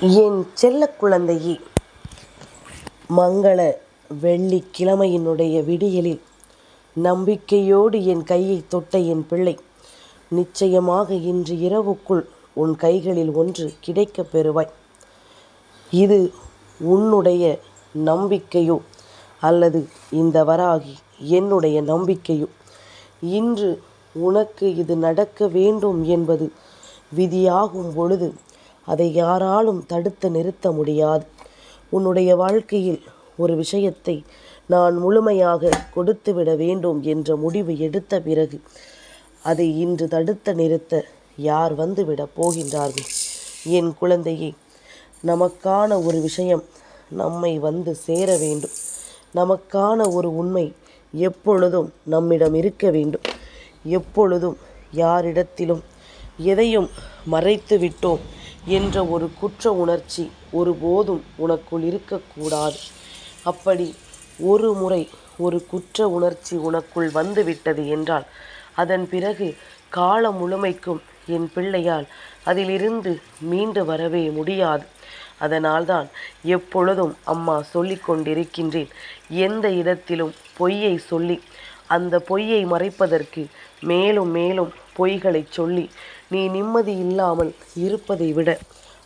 என் செல்ல குழந்தையே மங்கள வெள்ளிக்கிழமையினுடைய விடியலில் நம்பிக்கையோடு என் கையைத் தொட்ட என் பிள்ளை நிச்சயமாக இன்று இரவுக்குள் உன் கைகளில் ஒன்று கிடைக்கப் பெறுவாய். இது உன்னுடைய நம்பிக்கையோ அல்லது இந்த வராகி என்னுடைய நம்பிக்கையோ? இன்று உனக்கு இது நடக்க வேண்டும் என்பது விதியாகும் பொழுது அதை யாராலும் தடுத்து நிறுத்த முடியாது. உன்னுடைய வாழ்க்கையில் ஒரு விஷயத்தை நான் முழுமையாக கொடுத்துவிட வேண்டும் என்ற முடிவு எடுத்த பிறகு அதை இன்று தடுத்து நிறுத்த யார் வந்துவிடப் போகின்றார்கள்? என் குழந்தையே நமக்கான ஒரு விஷயம் நம்மை வந்து சேர வேண்டும். நமக்கான ஒரு உண்மை எப்பொழுதும் நம்மிடம் இருக்க வேண்டும். எப்பொழுதும் யாரிடத்திலும் எதையும் மறைத்து விட்டோம் என்ற ஒரு குற்ற உணர்ச்சி ஒருபோதும் உனக்குள் இருக்கக்கூடாது. அப்படி ஒரு முறை ஒரு குற்ற உணர்ச்சி உனக்குள் வந்துவிட்டது என்றால் அதன் பிறகு காலம் முழுமைக்கும் என் பிள்ளையால் அதிலிருந்து மீண்டு வரவே முடியாது. அதனால்தான் எப்பொழுதும் அம்மா சொல்லிக் கொண்டிருக்கின்றேன் எந்த இடத்திலும் பொய்யை சொல்லி அந்த பொய்யை மறைப்பதற்கு மேலும் மேலும் பொய்களை சொல்லி நீ நிம்மதி இல்லாமல் இருப்பதை விட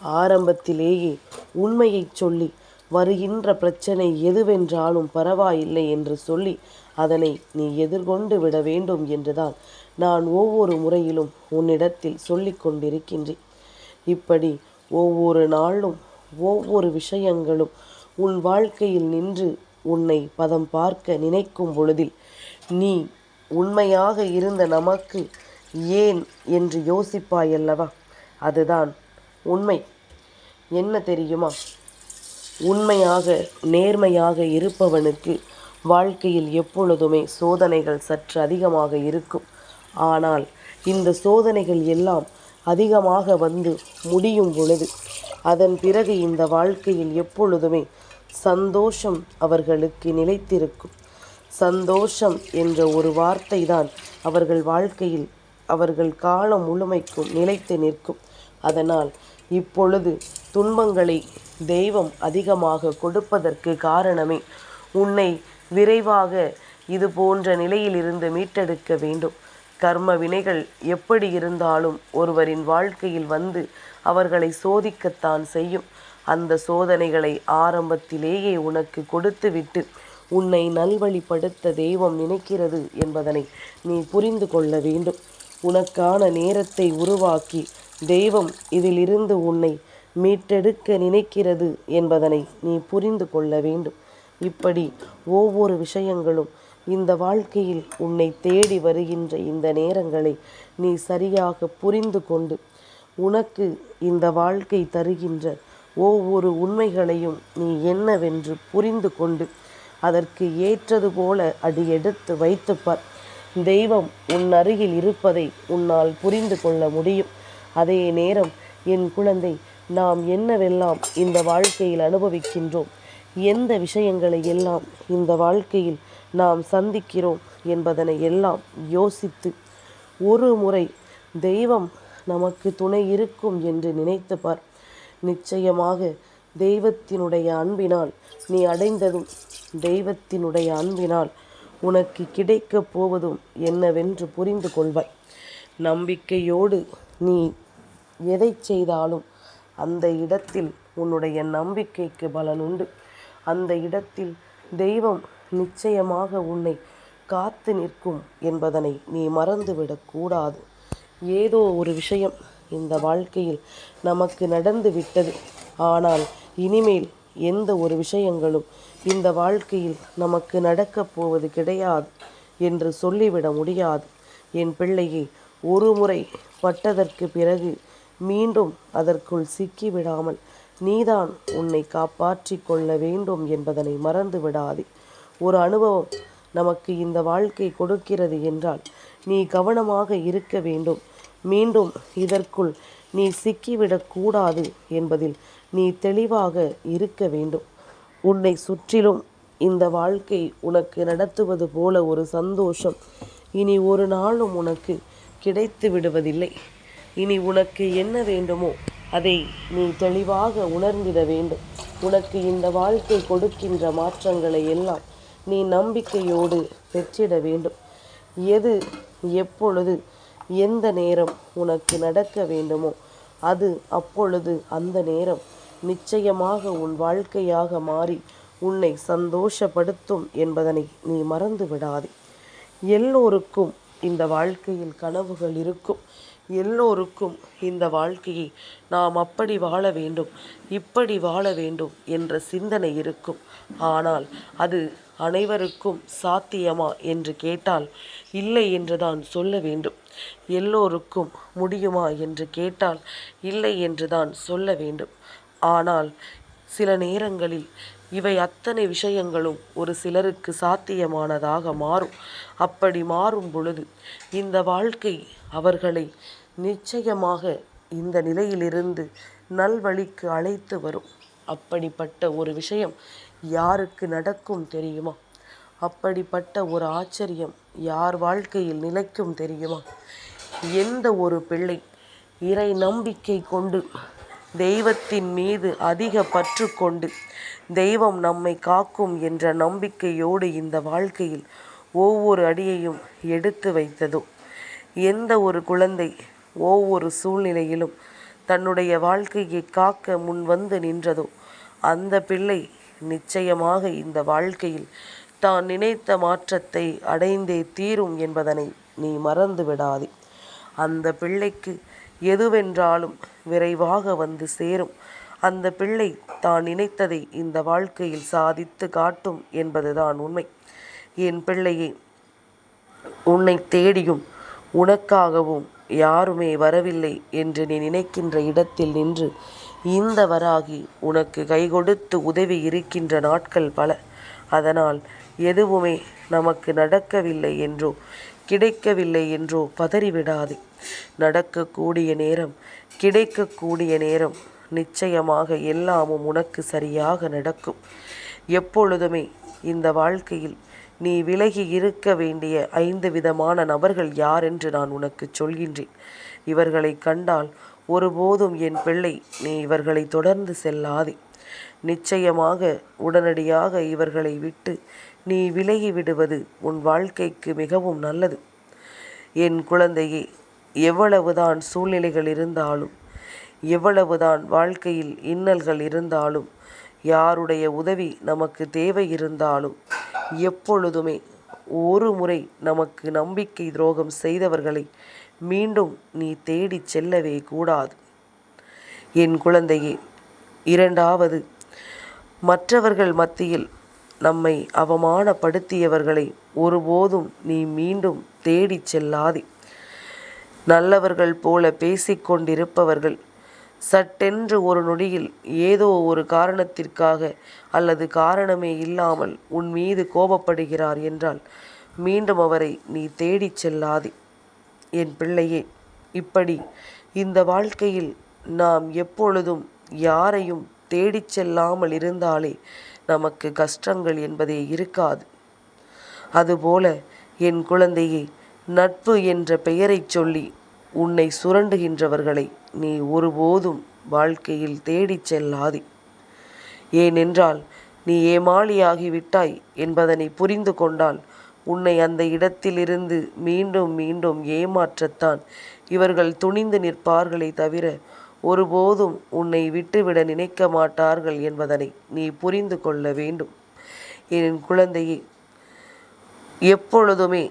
ஆரம்பத்திலேயே உண்மையைச் சொல்லி வருகின்ற பிரச்சனை எதுவென்றாலும் பரவாயில்லை என்று சொல்லி அதனை நீ எதிர்கொண்டு விட வேண்டும் என்றுதான் நான் ஒவ்வொரு முறையிலும் உன்னிடத்தில் சொல்லிக் கொண்டிருக்கின்றேன். இப்படி ஒவ்வொரு நாளும் ஒவ்வொரு விஷயங்களும் உன் வாழ்க்கையில் நின்று உன்னை பதம் பார்க்க நினைக்கும் பொழுதில் நீ உண்மையாக இருந்த நமக்கு ஏன் என்று யோசிப்பாயல்லவா? அதுதான் உண்மை. என்ன தெரியுமா? உண்மையாக நேர்மையாக இருப்பவனுக்கு வாழ்க்கையில் எப்பொழுதுமே சோதனைகள் சற்று அதிகமாக இருக்கும். ஆனால் இந்த சோதனைகள் எல்லாம் அதிகமாக வந்து முடியும் பொழுது அதன் பிறகு இந்த வாழ்க்கையில் எப்பொழுதுமே சந்தோஷம் அவர்களுக்கு நிலைத்திருக்கும். சந்தோஷம் என்ற ஒரு வார்த்தை தான் அவர்கள் வாழ்க்கையில் அவர்கள் காலம் முழுமைக்கும் நிலைத்து நிற்கும். அதனால் இப்பொழுது துன்பங்களை தெய்வம் அதிகமாக கொடுப்பதற்கு காரணமே உன்னை விரைவாக இது போன்ற நிலையிலிருந்து மீட்டெடுக்க வேண்டும். கர்ம வினைகள் எப்படி இருந்தாலும் ஒருவரின் வாழ்க்கையில் வந்து அவர்களை சோதிக்கத்தான் செய்யும். அந்த சோதனைகளை ஆரம்பத்திலேயே உனக்கு கொடுத்துவிட்டு உன்னை நல்வழிப்படுத்த தெய்வம் நினைக்கிறது என்பதனை நீ புரிந்து கொள்ள வேண்டும். உனக்கான நேரத்தை உருவாக்கி தெய்வம் இதிலிருந்து உன்னை மீட்டெடுக்க நினைக்கிறது என்பதனை நீ புரிந்து கொள்ள வேண்டும். இப்படி ஒவ்வொரு விஷயங்களும் இந்த வாழ்க்கையில் உன்னை தேடி வருகின்ற இந்த நேரங்களை நீ சரியாக புரிந்து கொண்டு உனக்கு இந்த வாழ்க்கை தருகின்ற ஒவ்வொரு உண்மைகளையும் நீ என்னவென்று புரிந்து கொண்டு அதற்கு ஏற்றது போல அடியெடுத்து வைத்துப்பார். தெய்வம் உன் அருகில் இருப்பதை உன்னால் புரிந்து கொள்ள முடியும். அதே நேரம் என் குழந்தை நாம் என்னவெல்லாம் இந்த வாழ்க்கையில் அனுபவிக்கின்றோம்? எந்த விஷயங்களை எல்லாம் இந்த வாழ்க்கையில் நாம் சந்திக்கிறோம் என்பதனை எல்லாம் யோசித்து ஒரு முறை தெய்வம் நமக்கு துணை இருக்கும் என்று நினைத்து பார். நிச்சயமாக தெய்வத்தினுடைய அன்பினால் நீ அடைந்ததும் தெய்வத்தினுடைய அன்பினால் உனக்கு கிடைக்கப் போவதும் என்னவென்று புரிந்து கொள்வாய். நம்பிக்கையோடு நீ எதை செய்தாலும் அந்த இடத்தில் உன்னுடைய நம்பிக்கைக்கு பலனுண்டு அந்த இடத்தில் தெய்வம் நிச்சயமாக உன்னை காத்து நிற்கும் என்பதனை நீ மறந்துவிடக்கூடாது ஏதோ ஒரு விஷயம் இந்த வாழ்க்கையில் நமக்கு நடந்து விட்டது ஆனால் இனிமேல் எந்த ஒரு விஷயங்களும் இந்த வாழ்க்கையில் நமக்கு நடக்கப் போவது கிடையாது என்று சொல்லிவிட முடியாது. என் பிள்ளையை ஒரு முறை பட்டதற்கு பிறகு மீண்டும் அதற்குள் சிக்கிவிடாமல் நீதான் உன்னை காப்பாற்றி கொள்ள வேண்டும் என்பதனை மறந்து விடாதே. ஒரு அனுபவம் நமக்கு இந்த வாழ்க்கை கொடுக்கிறது என்றால் நீ கவனமாக இருக்க வேண்டும். மீண்டும் இதற்குள் நீ சிக்கிவிடக்கூடாது என்பதில் நீ தெளிவாக இருக்க வேண்டும். உன்னை சுற்றிலும் இந்த வாழ்க்கை உனக்கு நடத்துவது போல ஒரு சந்தோஷம் இனி ஒரு நாளும் உனக்கு கிடைத்து விடுவதில்லை. இனி உனக்கு என்ன வேண்டுமோ அதை நீ தெளிவாக உணர்ந்திட வேண்டும். உனக்கு இந்த வாழ்க்கை கொடுக்கின்ற மாற்றங்களை எல்லாம் நீ நம்பிக்கையோடு பெற்றிட வேண்டும். எது எப்பொழுது எந்த நேரம் உனக்கு நடக்க வேண்டுமோ அது அப்பொழுது அந்த நேரம் நிச்சயமாக உன் வாழ்க்கையாக மாறி உன்னை சந்தோஷப்படுத்தும் என்பதனை நீ மறந்து விடாதே எல்லோருக்கும் இந்த வாழ்க்கையில் கனவுகள் இருக்கும். எல்லோருக்கும் இந்த வாழ்க்கையை நாம் அப்படி வாழ வேண்டும் இப்படி வாழ வேண்டும் என்ற சிந்தனை இருக்கும். ஆனால் அது அனைவருக்கும் சாத்தியமா என்று கேட்டால் இல்லை என்று தான் சொல்ல வேண்டும். எல்லோருக்கும் முடியுமா என்று கேட்டால் இல்லை என்று தான் சொல்ல வேண்டும். ஆனால் சில நேரங்களில் இவை அத்தனை விஷயங்களும் ஒரு சிலருக்கு சாத்தியமானதாக மாறும். அப்படி மாறும் பொழுது இந்த வாழ்க்கை அவர்களை நிச்சயமாக இந்த நிலையிலிருந்து நல்வழிக்கு அழைத்து வரும். அப்படிப்பட்ட ஒரு விஷயம் யாருக்கு நடக்கும் தெரியுமா? அப்படிப்பட்ட ஒரு ஆச்சரியம் யார் வாழ்க்கையில் நிலைக்கும் தெரியுமா? எந்த ஒரு பிள்ளை இறை நம்பிக்கை கொண்டு தெய்வத்தின் மீது அதிக பற்று கொண்டு தெய்வம் நம்மை காக்கும் என்ற நம்பிக்கையோடு இந்த வாழ்க்கையில் ஒவ்வொரு அடியையும் எடுத்து வைத்ததோ? எந்த ஒரு குழந்தை ஒவ்வொரு சூழ்நிலையிலும் தன்னுடைய வாழ்க்கையை காக்க முன் வந்து நின்றதோ அந்த பிள்ளை நிச்சயமாக இந்த வாழ்க்கையில் தான் நினைத்த மாற்றத்தை அடைந்தே தீரும் என்பதனை நீ மறந்து விடாதே அந்த பிள்ளைக்கு எதுவென்றாலும் விரைவாக வந்து சேரும். அந்த பிள்ளை தான் நினைத்ததை இந்த வாழ்க்கையில் சாதித்து காட்டும் என்பதுதான் உண்மை. என் பிள்ளையே உன்னை தேடியும் உனக்காகவும் யாருமே வரவில்லை என்று நீ நினைக்கின்ற இடத்தில் நின்று இந்த வராகி உனக்கு கை கொடுத்து உதவி இருக்கின்ற நாட்கள் பல. அதனால் எதுவுமே நமக்கு நடக்கவில்லை என்றோ கிடைக்கவில்லை என்றோ பதறிவிடாதே. நடக்கக்கூடிய நேரம் கிடைக்கக்கூடிய நேரம் நிச்சயமாக எல்லாமும் உனக்கு சரியாக நடக்கும். எப்பொழுதுமே இந்த வாழ்க்கையில் நீ விலகி இருக்க வேண்டிய ஐந்து விதமான நபர்கள் யார் என்று நான் உனக்கு சொல்கின்றேன். இவர்களை கண்டால் ஒருபோதும் என் பிள்ளை நீ இவர்களை தொடர்ந்து செல்லாதே. நிச்சயமாக உடனடியாக இவர்களை விட்டு நீ விலகி விடுவது உன் வாழ்க்கைக்கு மிகவும் நல்லது. என் குழந்தையே எவ்வளவுதான் சூழ்நிலைகள் இருந்தாலும் எவ்வளவுதான் வாழ்க்கையில் இன்னல்கள் இருந்தாலும் யாருடைய உதவி நமக்கு தேவை இருந்தாலும் எப்பொழுதுமே ஒரு முறை நமக்கு நம்பிக்கை துரோகம் செய்தவர்களை மீண்டும் நீ தேடி செல்லவே கூடாது. என் குழந்தையே இரண்டாவது மற்றவர்கள் மத்தியில் நம்மை அவமானப்படுத்தியவர்களை ஒருபோதும் நீ மீண்டும் தேடிச் செல்லாதே. நல்லவர்கள் போல பேசிக்கொண்டிருப்பவர்கள் சட்டென்று ஒரு நொடியில் ஏதோ ஒரு காரணத்திற்காக அல்லது காரணமே இல்லாமல் உன் மீது கோபப்படுகிறார் என்றால் மீண்டும் அவரை நீ தேடிச் செல்லாதே. என் பிள்ளையே இப்படி இந்த வாழ்க்கையில் நாம் எப்பொழுதும் யாரையும் தேடிச் செல்லாமல் இருந்தாலே நமக்கு கஷ்டங்கள் என்பதே இருக்காது. அதுபோல என் குழந்தையே நட்பு என்ற பெயரைச் சொல்லி உன்னை சுரண்டுகின்றவர்களை நீ ஒருபோதும் வாழ்க்கையில் தேடிச் செல்லாதே. ஏனென்றால் நீ ஏமாளியாகிவிட்டாய் என்பதனை புரிந்து கொண்டால் உன்னை அந்த இடத்திலிருந்து மீண்டும் மீண்டும் ஏமாற்றத்தான் இவர்கள் துணிந்து நிற்பார்களே தவிர ஒருபோதும் உன்னை விட்டுவிட நினைக்க மாட்டார்கள் என்பதனை நீ புரிந்து கொள்ள வேண்டும். என் குழந்தையே எப்பொழுதுமே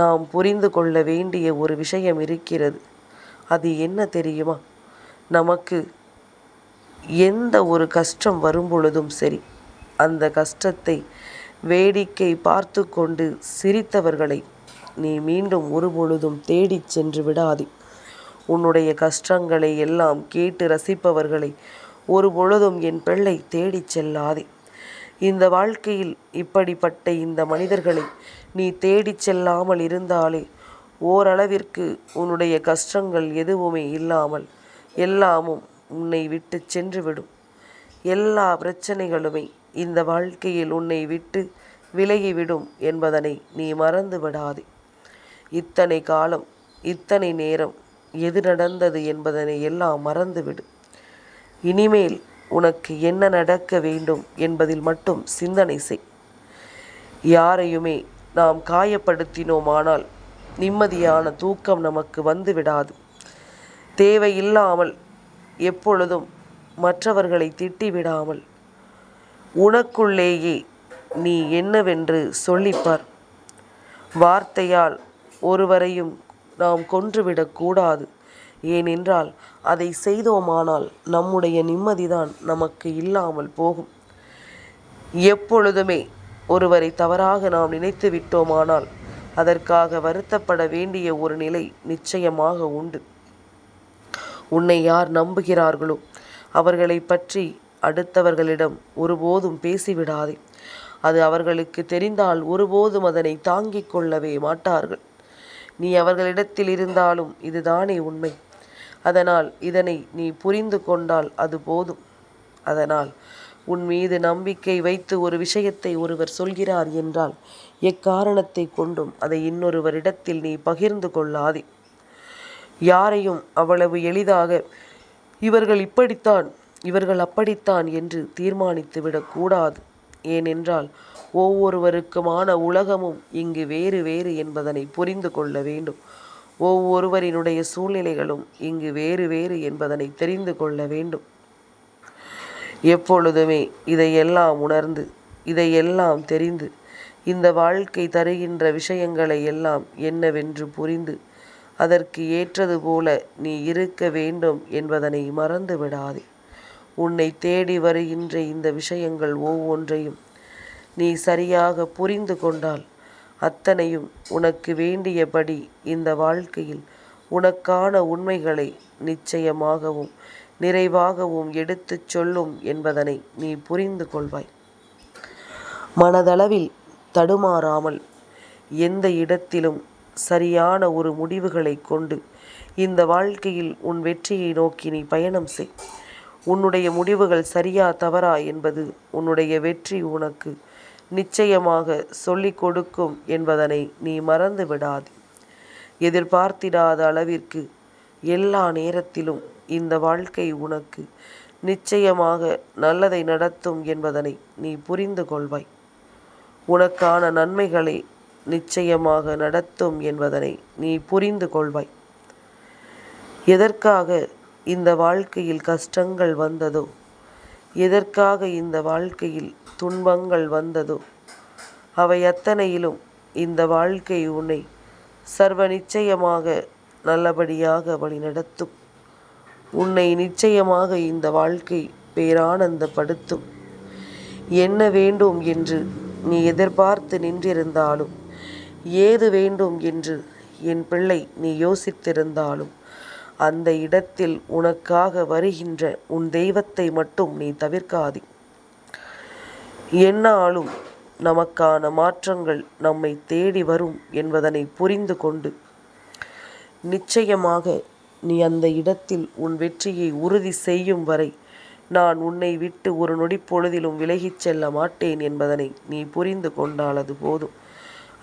நாம் புரிந்து கொள்ள வேண்டிய ஒரு விஷயம் இருக்கிறது. அது என்ன தெரியுமா? நமக்கு எந்த ஒரு கஷ்டம் வரும் பொழுதும் சரி அந்த கஷ்டத்தை வேடிக்கை பார்த்து கொண்டு சிரித்தவர்களை நீ மீண்டும் ஒரு பொழுதும் தேடிச் சென்று விடாதே. உன்னுடைய கஷ்டங்களை எல்லாம் கேட்டு ரசிப்பவர்களை ஒரு பொழுதும் என் பிள்ளை தேடிச் செல்லாதே. இந்த வாழ்க்கையில் இப்படிப்பட்ட இந்த மனிதர்களை நீ தேடிச் செல்லாமல் இருந்தாலே ஓரளவிற்கு உன்னுடைய கஷ்டங்கள் எதுவுமே இல்லாமல் எல்லாமும் உன்னை விட்டு சென்றுவிடும். எல்லா பிரச்சனைகளுமே இந்த வாழ்க்கையில் உன்னை விட்டு விலகிவிடும் என்பதனை நீ மறந்து விடாதே இத்தனை காலம் இத்தனை நேரம் எது நடந்தது என்பதனை எல்லாம் மறந்துவிடு. இனிமேல் உனக்கு என்ன நடக்க வேண்டும் என்பதில் மட்டும் சிந்தனை செய். யாரையுமே நாம் காயப்படுத்தினோமானால் நிம்மதியான தூக்கம் நமக்கு வந்துவிடாது. தேவையில்லாமல் எப்பொழுதும் மற்றவர்களை திட்டிவிடாமல் உனக்குள்ளேயே நீ என்னவென்று சொல்லிப்பார். வார்த்தையால் ஒருவரையும் நாம் கொன்றுவிடக்கூடாது ஏனென்றால் அதை செய்தோமானால் நம்முடைய நிம்மதிதான் நமக்கு இல்லாமல் போகும். எப்பொழுதுமே ஒருவரை தவறாக நாம் நினைத்து விட்டோமானால் அதற்காக வருத்தப்பட வேண்டிய ஒரு நிலை நிச்சயமாக உண்டு. உன்னை யார் நம்புகிறார்களோ அவர்களை பற்றி அடுத்தவர்களிடம் ஒருபோதும் பேசிவிடாதே. அது அவர்களுக்கு தெரிந்தால் ஒருபோதும் அதனை தாங்கிக் கொள்ளவே மாட்டார்கள். நீ அவர்களிடத்தில் இருந்தாலும் இதுதானே உண்மை. அதனால் இதனை நீ புரிந்து கொண்டால் அது போதும். அதனால் உன் மீது நம்பிக்கை வைத்து ஒரு விஷயத்தை ஒருவர் சொல்கிறார் என்றால் எக்காரணத்தை கொண்டும் அதை இன்னொருவரிடத்தில் நீ பகிர்ந்து கொள்ளாதே. யாரையும் அவ்வளவு எளிதாக இவர்கள் இப்படித்தான் இவர்கள் அப்படித்தான் என்று தீர்மானித்து விடக்கூடாது ஏனென்றால் ஒவ்வொருவருக்குமான உலகமும் இங்கு வேறு வேறு என்பதனை புரிந்து கொள்ள வேண்டும். ஒவ்வொருவரினுடைய சூழ்நிலைகளும் இங்கு வேறு வேறு என்பதனை தெரிந்து கொள்ள வேண்டும். எப்பொழுதுமே இதையெல்லாம் உணர்ந்து இதையெல்லாம் தெரிந்து இந்த வாழ்க்கை தருகின்ற விஷயங்களை எல்லாம் என்னவென்று புரிந்து அதற்கு ஏற்றது போல நீ இருக்க வேண்டும் என்பதனை மறந்து விடாதே உன்னை தேடி வருகின்ற இந்த விஷயங்கள் ஒவ்வொன்றையும் நீ சரியாக புரிந்து கொண்டால் அத்தனையும் உனக்கு வேண்டியபடி இந்த வாழ்க்கையில் உனக்கான உண்மைகளை நிச்சயமாகவும் நிறைவாகவும் எடுத்துச் சொல்லும் என்பதனை நீ புரிந்து கொள்வாய். மனதளவில் தடுமாறாமல் எந்த இடத்திலும் சரியான ஒரு முடிவுகளை கொண்டு இந்த வாழ்க்கையில் உன் வெற்றியை நோக்கி நீ பயணம் செய். உன்னுடைய முடிவுகள் சரியா தவறா என்பது உன்னுடைய வெற்றி உனக்கு நிச்சயமாக சொல்லிக் கொடுக்கும் என்பதனை நீ மறந்து விடாது. எதிர்பார்த்திடாத அளவிற்கு எல்லா நேரத்திலும் இந்த வாழ்க்கை உனக்கு நிச்சயமாக நல்லதை நடத்தும் என்பதனை நீ புரிந்து கொள்வாய். உனக்கான நன்மைகளை நிச்சயமாக நடத்தும் என்பதனை நீ புரிந்து கொள்வாய். எதற்காக இந்த வாழ்க்கையில் கஷ்டங்கள் வந்ததோ எதற்காக இந்த வாழ்க்கையில் துன்பங்கள் வந்ததோ? அவை அத்தனையிலும் இந்த வாழ்க்கை உன்னை சர்வ நிச்சயமாக நல்லபடியாக வழிநடத்தும். உன்னை நிச்சயமாக இந்த வாழ்க்கை பேரானந்தப்படுத்தும். என்ன வேண்டும் என்று நீ எதிர்பார்த்து நின்றிருந்தாலும் ஏது வேண்டும் என்று என் பிள்ளை நீ யோசித்திருந்தாலும் அந்த இடத்தில் உனக்காக வருகின்ற உன் தெய்வத்தை மட்டும் நீ தவிர்க்காதே. என்னாலும் நமக்கான மாற்றங்கள் நம்மை தேடி வரும் என்பதனை புரிந்து கொண்டு நிச்சயமாக நீ அந்த இடத்தில் உன் வெற்றியை உறுதி செய்யும் வரை நான் உன்னை விட்டு ஒரு நொடி பொழுதிலும் விலகிச் செல்ல மாட்டேன் என்பதனை நீ புரிந்து கொண்டால் அது போதும்.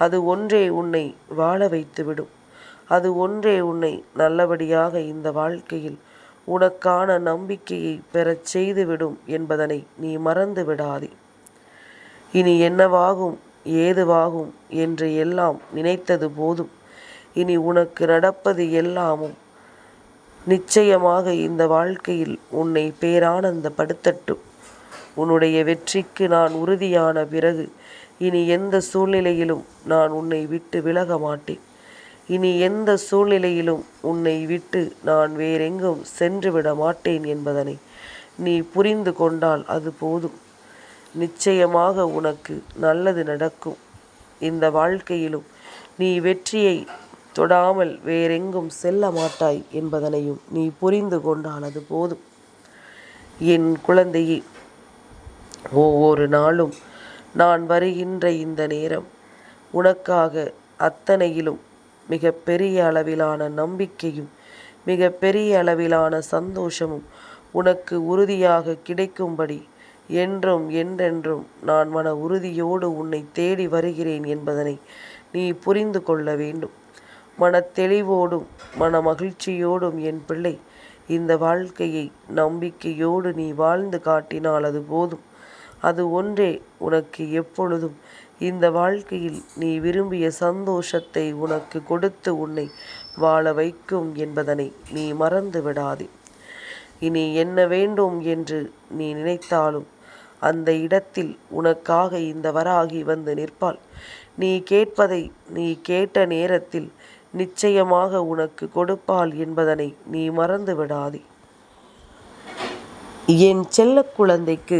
அது ஒன்றே உன்னை வாழ வைத்துவிடும். அது ஒன்றே உன்னை நல்லபடியாக இந்த வாழ்க்கையில் உனக்கான நம்பிக்கையை பெறச் செய்துவிடும் என்பதனை நீ மறந்து விடாதே. இனி என்னவாகும் ஏதுவாகும் என்று எல்லாம் நினைத்தது போதும். இனி உனக்கு நடப்பது எல்லாமும் நிச்சயமாக இந்த வாழ்க்கையில் உன்னை பேரானந்தப்படுத்தட்டும் உன்னுடைய வெற்றிக்கு நான் உறுதியான பிறகு இனி எந்த சூழ்நிலையிலும் நான் உன்னை விட்டு விலக மாட்டேன். இனி எந்த சூழ்நிலையிலும் உன்னை விட்டு நான் வேறெங்கும் சென்று விட மாட்டேன் என்பதனை நீ புரிந்து கொண்டால் அது போதும். நிச்சயமாக உனக்கு நல்லது நடக்கும். இந்த வாழ்க்கையிலும் நீ வெற்றியை தொடாமல் வேறெங்கும் செல்ல மாட்டாய் என்பதனையும் நீ புரிந்து கொண்டால் அது போதும். என் குழந்தையே ஒவ்வொரு நாளும் நான் வருகின்ற இந்த நேரம் உனக்காக அத்தனையிலும் மிக பெரிய அளவிலான நம்பிக்கையும் மிக பெரிய அளவிலான சந்தோஷமும் உனக்கு உறுதியாக கிடைக்கும்படி என்றும் என்றென்றும் நான் மன உறுதியோடு உன்னை தேடி வருகிறேன் என்பதனை நீ புரிந்து கொள்ள வேண்டும். மன தெளிவோடும் மன மகிழ்ச்சியோடும் என் பிள்ளை இந்த வாழ்க்கையை நம்பிக்கையோடு நீ வாழ்ந்து காட்டினால் அது போதும். அது ஒன்றே உனக்கு எப்பொழுதும் இந்த வாழ்க்கையில் நீ விரும்பிய சந்தோஷத்தை உனக்கு கொடுத்து உன்னை வாழ வைக்கும் என்பதனை நீ மறந்து விடாதே. இனி என்ன வேண்டும் என்று நீ நினைத்தாலும் அந்த இடத்தில் உனக்காக இந்த வராகி வந்து நிற்பாள். நீ கேட்பதை நீ கேட்ட நேரத்தில் நிச்சயமாக உனக்கு கொடுப்பாள் என்பதனை நீ மறந்து விடாதே. என் செல்ல குழந்தைக்கு